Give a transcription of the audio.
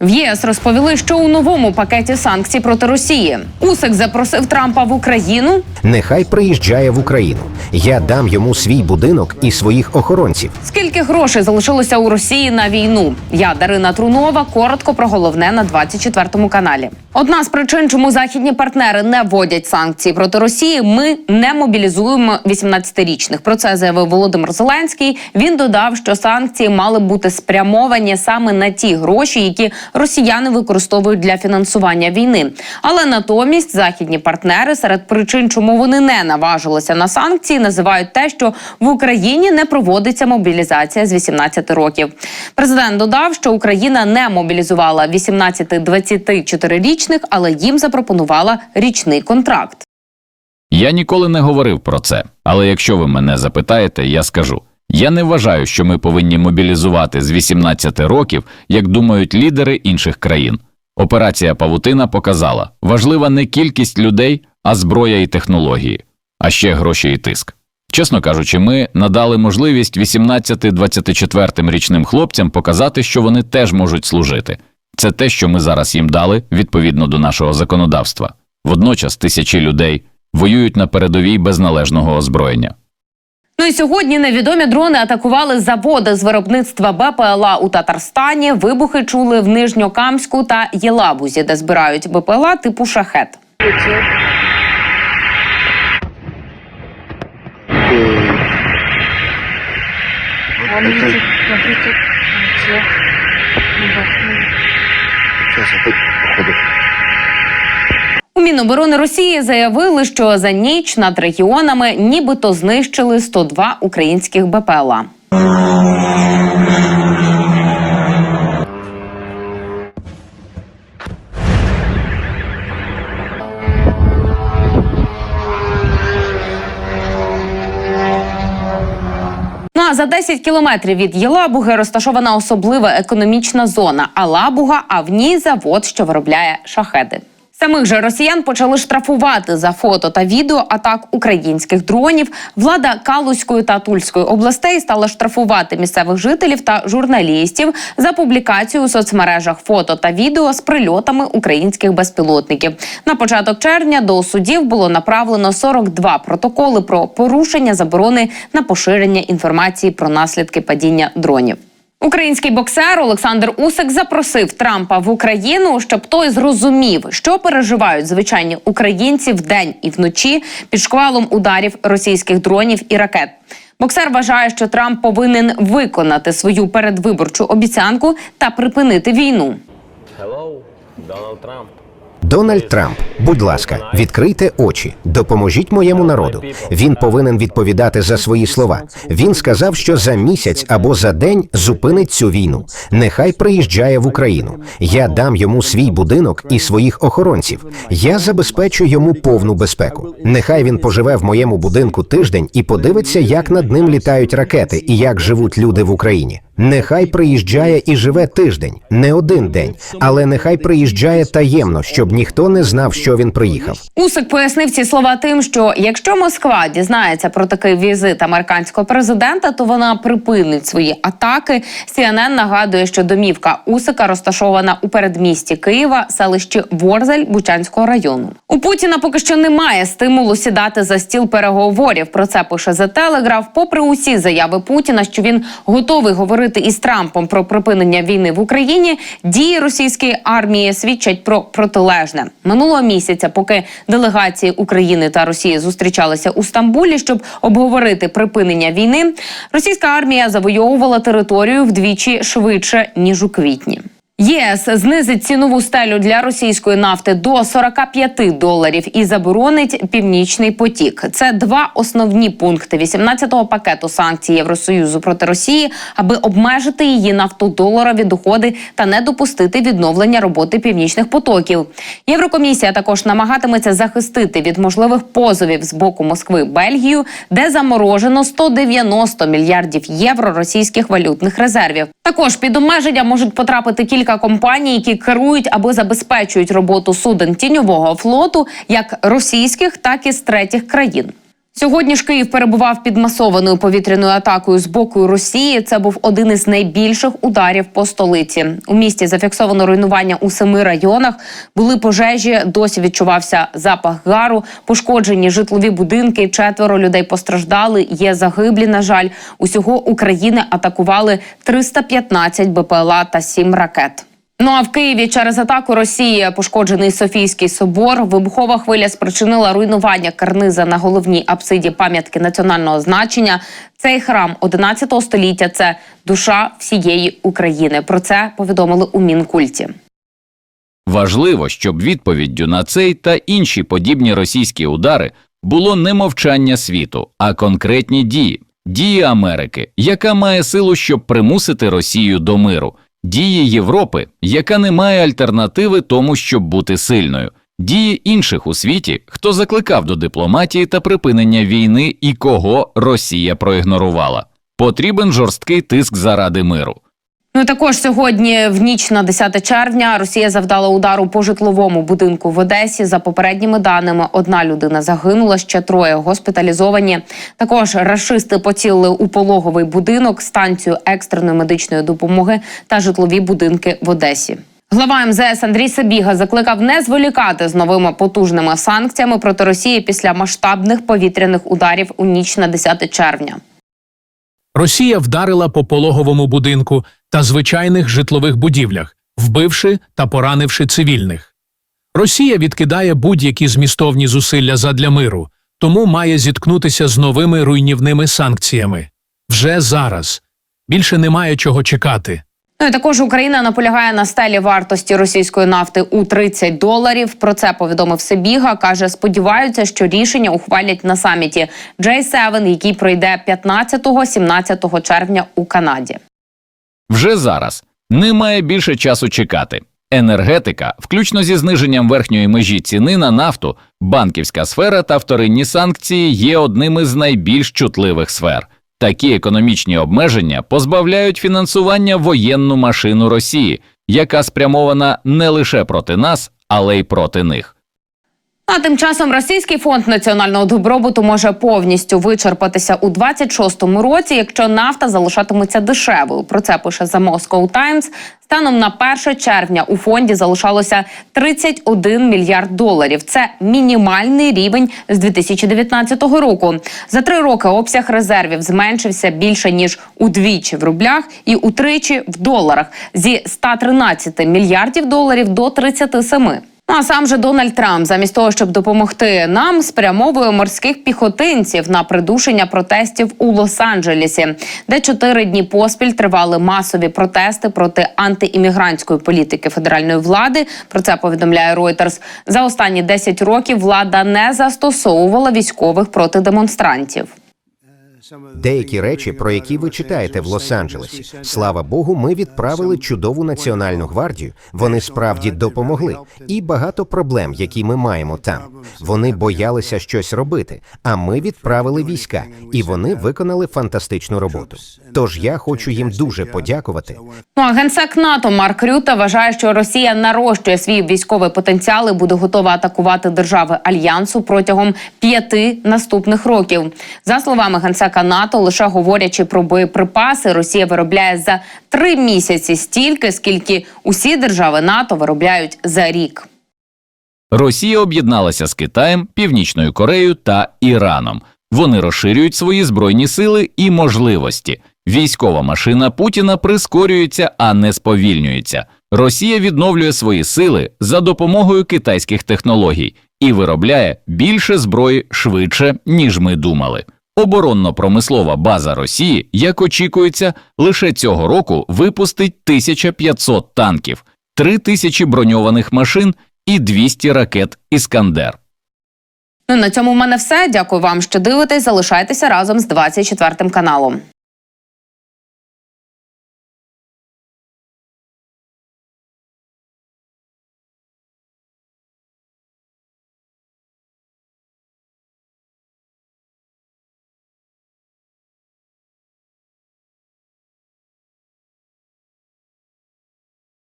В ЄС розповіли, що у новому пакеті санкцій проти Росії Усик запросив Трампа в Україну. Нехай приїжджає в Україну. Я дам йому свій будинок і своїх охоронців. Скільки грошей залишилося у Росії на війну? Я Дарина Трунова. Коротко про головне на 24 каналі. Одна з причин, чому західні партнери не вводять санкції проти Росії, ми не мобілізуємо 18-річних. Про це заявив Володимир Зеленський. Він додав, що санкції мали бути спрямовані саме на ті гроші, які росіяни використовують для фінансування війни. Але натомість західні партнери серед причин, чому вони не наважилися на санкції, називають те, що в Україні не проводиться мобілізація з 18 років. Президент додав, що Україна не мобілізувала 18-24-річних, але їм запропонувала річний контракт. Я ніколи не говорив про це, але якщо ви мене запитаєте, я скажу. Я не вважаю, що ми повинні мобілізувати з 18 років, як думають лідери інших країн. Операція Павутина показала важлива не кількість людей, а зброя і технології, а ще гроші і тиск. Чесно кажучи, ми надали можливість 18-24 річним хлопцям показати, що вони теж можуть служити. Це те, що ми зараз їм дали відповідно до нашого законодавства. Водночас тисячі людей воюють на передовій без належного озброєння. Ну і сьогодні невідомі дрони атакували заводи з виробництва БПЛА у Татарстані. Вибухи чули в Нижньокамську та Єлабузі, де збирають БПЛА типу шахет. Он У Міноборони Росії заявили, що за ніч над регіонами нібито знищили 102 українських БПЛА. Ну за 10 кілометрів від Єлабуги розташована особлива економічна зона Алабуга, а в ній завод, що виробляє шахеди. Самих же росіян почали штрафувати за фото та відео атак українських дронів. Влада Калузької та Тульської областей стала штрафувати місцевих жителів та журналістів за публікацію у соцмережах фото та відео з прильотами українських безпілотників. На початок червня до судів було направлено 42 протоколи про порушення заборони на поширення інформації про наслідки падіння дронів. Український боксер Олександр Усик запросив Трампа в Україну, щоб той зрозумів, що переживають звичайні українці вдень і вночі під шквалом ударів російських дронів і ракет. Боксер вважає, що Трамп повинен виконати свою передвиборчу обіцянку та припинити війну. Hello, Donald Trump. Дональд Трамп, будь ласка, відкрийте очі, допоможіть моєму народу. Він повинен відповідати за свої слова. Він сказав, що за місяць або за день зупинить цю війну. Нехай приїжджає в Україну. Я дам йому свій будинок і своїх охоронців. Я забезпечу йому повну безпеку. Нехай він поживе в моєму будинку тиждень і подивиться, як над ним літають ракети і як живуть люди в Україні. Нехай приїжджає і живе тиждень, не один день, але нехай приїжджає таємно, щоб ніхто не знав, що він приїхав. Усик пояснив ці слова тим, що якщо Москва дізнається про такий візит американського президента, то вона припинить свої атаки. CNN нагадує, що домівка Усика розташована у передмісті Києва, селищі Ворзель Бучанського району. У Путіна поки що немає стимулу сідати за стіл переговорів. Про це пише The Telegraph. Попри усі заяви Путіна, що він готовий говорити із Трампом про припинення війни в Україні, дії російської армії свідчать про протилежне минулого місяця, поки делегації України та Росії зустрічалися у Стамбулі, щоб обговорити припинення війни. Російська армія завойовувала територію вдвічі швидше ніж у квітні. ЄС знизить цінову стелю для російської нафти до 45 доларів і заборонить північний потік. Це два основні пункти 18-го пакету санкцій Євросоюзу проти Росії, аби обмежити її нафтодоларові доходи та не допустити відновлення роботи північних потоків. Єврокомісія також намагатиметься захистити від можливих позовів з боку Москви Бельгію, де заморожено 190 мільярдів євро російських валютних резервів. Також під обмеження можуть потрапити кілька компаній, які керують або забезпечують роботу суден тіньового флоту, як російських, так і з третіх країн. Сьогодні ж Київ перебував під масованою повітряною атакою з боку Росії. Це був один із найбільших ударів по столиці. У місті зафіксовано руйнування у семи районах. Були пожежі, досі відчувався запах гару, пошкоджені житлові будинки. Четверо людей постраждали. Є загиблі. На жаль, усього України атакували 315 БПЛА та 7 ракет. Ну а в Києві через атаку Росії пошкоджений Софійський собор. Вибухова хвиля спричинила руйнування карниза на головній апсиді пам'ятки національного значення. Цей храм 11 століття це душа всієї України. Про це повідомили у мінкульті. Важливо, щоб відповіддю на цей та інші подібні російські удари було не мовчання світу, а конкретні дії, дії Америки, яка має силу, щоб примусити Росію до миру, дії Європи, яка не має альтернативи тому, щоб бути сильною, дії інших у світі, хто закликав до дипломатії та припинення війни і кого Росія проігнорувала. Потрібен жорсткий тиск заради миру. Ну також сьогодні, в ніч на 10 червня, Росія завдала удару по житловому будинку в Одесі. За попередніми даними, одна людина загинула, ще троє госпіталізовані. Також рашисти поцілили у пологовий будинок, станцію екстреної медичної допомоги та житлові будинки в Одесі. Глава МЗС Андрій Сабіга закликав не зволікати з новими потужними санкціями проти Росії після масштабних повітряних ударів у ніч на 10 червня. Росія вдарила по пологовому будинку та звичайних житлових будівлях, вбивши та поранивши цивільних. Росія відкидає будь-які змістовні зусилля задля миру, тому має зіткнутися з новими руйнівними санкціями. Вже зараз. Більше немає чого чекати. Ну і також Україна наполягає на стелі вартості російської нафти у 30 доларів. Про це повідомив Себіга. каже, сподіваються, що рішення ухвалять на саміті J7, який пройде 15-17 червня у Канаді. Вже зараз немає більше часу чекати. Енергетика, включно зі зниженням верхньої межі ціни на нафту, банківська сфера та вторинні санкції є одним із найбільш чутливих сфер. Такі економічні обмеження позбавляють фінансування воєнну машину Росії, яка спрямована не лише проти нас, але й проти них. А тим часом Російський фонд національного добробуту може повністю вичерпатися у 26-му році, якщо нафта залишатиметься дешевою. Про це пише The Moscow Times. Станом на 1 червня у фонді залишалося 31 мільярд доларів. Це мінімальний рівень з 2019 року. За три роки обсяг резервів зменшився більше ніж удвічі в рублях і утричі в доларах зі 113 мільярдів доларів до 37. Ну, а сам же Дональд Трамп, замість того, щоб допомогти нам, спрямовує морських піхотинців на придушення протестів у Лос-Анджелесі, де чотири дні поспіль тривали масові протести проти антиіммігрантської політики федеральної влади. Про це повідомляє Reuters. За останні 10 років влада не застосовувала військових проти демонстрантів. Деякі речі, про які ви читаєте в Лос-Анджелесі, слава Богу, ми відправили чудову національну гвардію. Вони справді допомогли. І багато проблем, які ми маємо там. Вони боялися щось робити. А ми відправили війська, і вони виконали фантастичну роботу. Тож я хочу їм дуже подякувати. Ну генсек НАТО Марк Рюта вважає, що Росія нарощує свій військовий потенціал і буде готова атакувати держави альянсу протягом п'яти наступних років. За словами генсека НАТО, лише говорячи про боєприпаси, Росія виробляє за три місяці стільки, скільки усі держави НАТО виробляють за рік. Росія об'єдналася з Китаєм, Північною Кореєю та Іраном. Вони розширюють свої збройні сили і можливості. Військова машина Путіна прискорюється, а не сповільнюється. Росія відновлює свої сили за допомогою китайських технологій і виробляє більше зброї швидше, ніж ми думали. Оборонно-промислова база Росії, як очікується, лише цього року випустить 1500 танків, 3000 броньованих машин і 200 ракет Іскандер. Ну на цьому в мене все. Дякую вам, що дивитесь. Залишайтеся разом з 24 каналом.